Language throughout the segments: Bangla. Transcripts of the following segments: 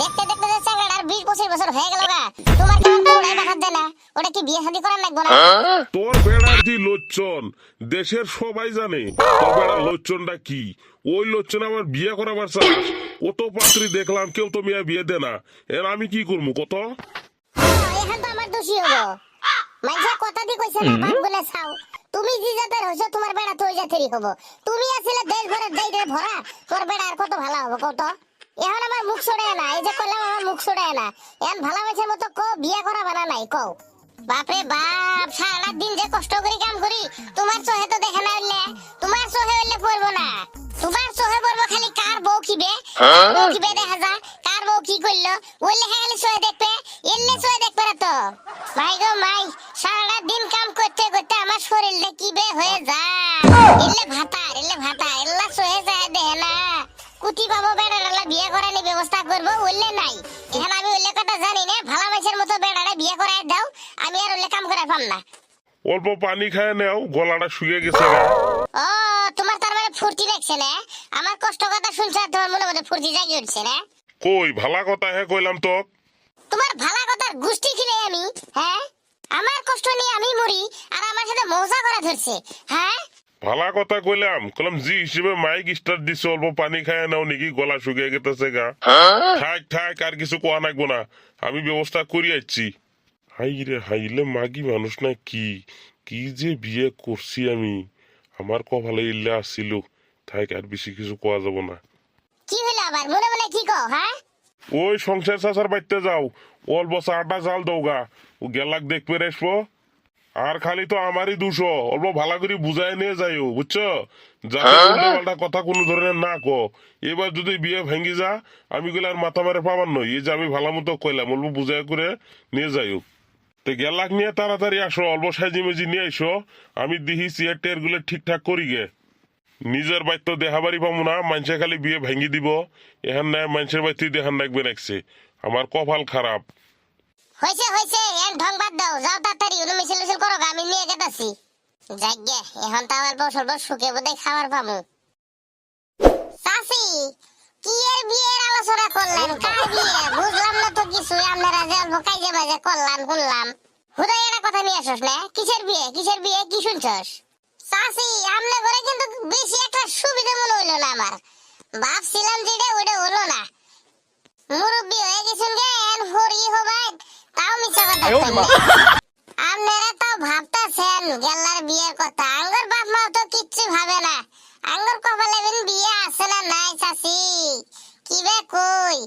দেখতে দেখতে যে বিশ পঁচিশ বছর হয়ে গেল গা। তোমার কেমন দেয় না ওটা কি বিয়ে শাদী করার লাগবো না? তোর বেড়ার যে লোচ্চন দেশের সবাই জানে। তোর বেড়ার লোচ্চনটা কি? ওই আমার বিয়ে করাবার চাস কত পাত্রী দেখলাম কেউ তো মেয়ে বিয়ে দে না। এর আমি কি করব কত? এখন তো আমার দোষী হব। মাইজা কথা দি কইছে না বাপ গুনে ছাও। তুমি যে জাতের হইছো তোমার বেড়া তো ওই জাতেরই হব। তুমি আসলে দেশ ভরের যাইতে ভরা তোর বেড়া আর কত ভালো হব কত এখন আমার মুখ ছড়ায় না এই যে কইলাম আমার মুখ ছড়ায় না। এখন ভালো মানুষের মতো কো বিয়ে করা বানা নাই কও। বাপরে বাপ সারা দিন যে কষ্ট করি কাম করি তোমার চোহে তো দেখে না হইলে তোমার চোহে হইলে পড়ব না। তোমার চোহে পড়ব খালি কার বউ কিবে বউ কিবে দেখা যা কার বউ কি করল। ওইলে খালি চোহে দেখবে এলে চোহে দেখবে না তো। মাই গো মাই সারা দিন কাম করতে করতে আমার শরীরটা কিবে হয়ে যায়? এলে ভাতা এলে ভাতা এল্লা চোহে যায় দেখে না। কুটি পাবো ব্যবস্থা করব ওইলে নাই। এখন আমি ওইলে কথা জানি না ভালো মানুষের মতো বেড়ারা বিয়ে করায় দাও আমি আর ওইলে কাম করে পাম না। অল্প পানি খায় নেও গলাটা শুয়ে গেছে ও তোমার তার মানে ফুর্তি লাগছে না? আমার কষ্ট কথা শুনছো আর তোমার মনে মধ্যে ফুর্তি জাগিয়ে উঠছে না? কই ভালা কথা হে কইলাম তো তোমার ভালা কথার গোষ্ঠী খিলে আমি? হ্যাঁ? আমার কষ্ট নিয়ে আমি মরি আর আমার সাথে মজা করা ধরছে। হ্যাঁ? ভালা কথা কইলাম কইলাম জি হিসেবে মাইক স্টার দিছে অল্প পানি খায় নাও নাকি গলা শুকিয়ে গেতেছে গা। থাক থাক আর কিছু কোয়া নাকবো না আমি ব্যবস্থা করি যাচ্ছি হাই রে হাইলে মাগি মানুষ না কি? কি যে বিয়ে করছি আমি? আমার কপালে ইল্লে আসছিল থাক আর বেশি কিছু কোয়া যাব না। কি হলো আবার? মনে মনে কি কও হ্যাঁ? ওই সংসার চাচার বাড়িতে যাও। অল্প চাটা জাল দৌগা ও গেলাক দেখবে রেসবো আর খালি তো আমারই দুশো অল্প ভালো করে বুঝাই নিয়ে যাইও বুঝছ? যাতে উল্টাপাল্টা কথা কোনো ধরনের না কো এবার যদি বিয়ে ভেঙ্গি যা আমি গেলে আর মাথা মারে পাবার নই। এই যে আমি ভালো মতো কইলাম অল্প বুঝাই করে নিয়ে যাইও। তো গেলাক নিয়ে তাড়াতাড়ি আসো অল্প সাইজি মেজি নিয়ে আইসো। আমি দিহি চেয়ার টেয়ারগুলো ঠিকঠাক করি গে। নিজের বাড়ি তো দেহা বাড়ি পাবো না মানুষে খালি বিয়ে ভেঙ্গি দিব। এখান নাই মানুষের বাড়িতে দেখান রাখবে রাখছে। আমার কপাল খারাপ। হয়েছে হয়েছে এন ঢং বাদ দাও। যাও তাড়াতাড়ি উনি মিছিল মিছিল করো আমি নিয়ে গেতাছি। যাগ্গে এখন তো আমার বউ সর্ব সুখে বোধে খাবার পামু। চাচি কি এর বিয়ের আলোচনা করলেন? কার বিয়ে? বুঝলাম না তো কিছু আপনারা যে অল্প কাজে মাঝে করলাম শুনলাম। হুদাই একটা কথা নিয়ে আসস না কিসের বিয়ে? কিসের বিয়ে? কি শুনছস? চাচি আমনে করে কিন্তু বেশি একটা সুবিধা মনে হইল না আমার। ভাবছিলাম যেটা ওটা হলো না। মুরব্বী হয়ে গেছেন গে আপনারা তো ভাবতাছেন গেলার বিয়ের কথা। আঙ্গর বাপ মাও তো কিচ্ছু ভাবে না। আঙ্গর কপালে বিন বিয়ে আছে না? নাই চাচি। কি বে কই?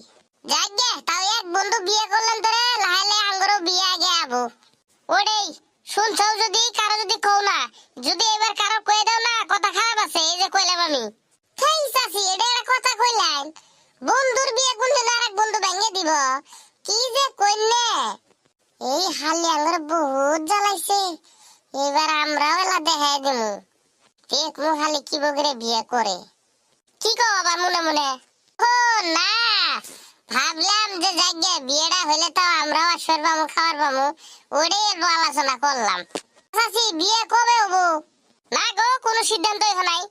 তাও এক বন্ধু বিয়ে করলেন তোরে লাহাইলে আঙ্গরও বিয়ে আগে আবো। ওরেই যদি কারও যদি কও না। যদি এবার কারও কয়ে দাও না কথা খারাপ আছে এই যে কইলাম আমি। হেই চাচি এটা একটা কথা কইলেন। বন্ধুর বিয়ে কোনদিন আর এক বন্ধু ভেঙে দিব? কি যে কইলে এই হালি আলোর বহুত জ্বালাইছে। এবার আমরাও এলা দেখাই দেব দেখব খালি কি বগরে বিয়ে করে। কি কও বাবা মনে মনে? ও না, ভাবলাম যে জায়গা বিয়েটা হইলে তো আমরাও আসর পাবো খাবার পাবো ওরে আলোচনা করলাম। বিয়ে কবে হব? না গো, কোনো সিদ্ধান্ত এখন নাই।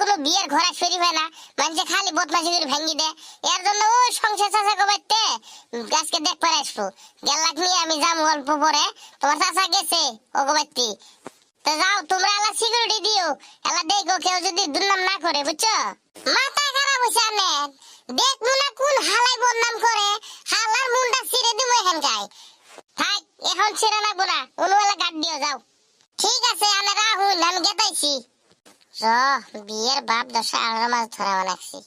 কোনো বিয়ের ঘোড়া হয় না মানুষে খালি বদমাশি করে ভেঙ্গি দে। এর জন্য আমি যাম অল্প পরে, তোমার তোমরা এলা সিকিউরিটি দিও। এলা দেখো কেউ যদি দুর্নাম না করে মাথা খারাপ হয়েছে আনের দেখব না কোন হালাই বদনাম করে, হালার মুন্ডা ছিঁড়ে দিব এখানকায়। থাক, এখন ছিঁড়ে লাগবো না অনুবেলা গাড দিও, যাও। ঠিক আছে আমি রাহুল আমি গেতাইছি র বিয়ের বাপ দশা আড়া মাছ ধরা বানাচ্ছি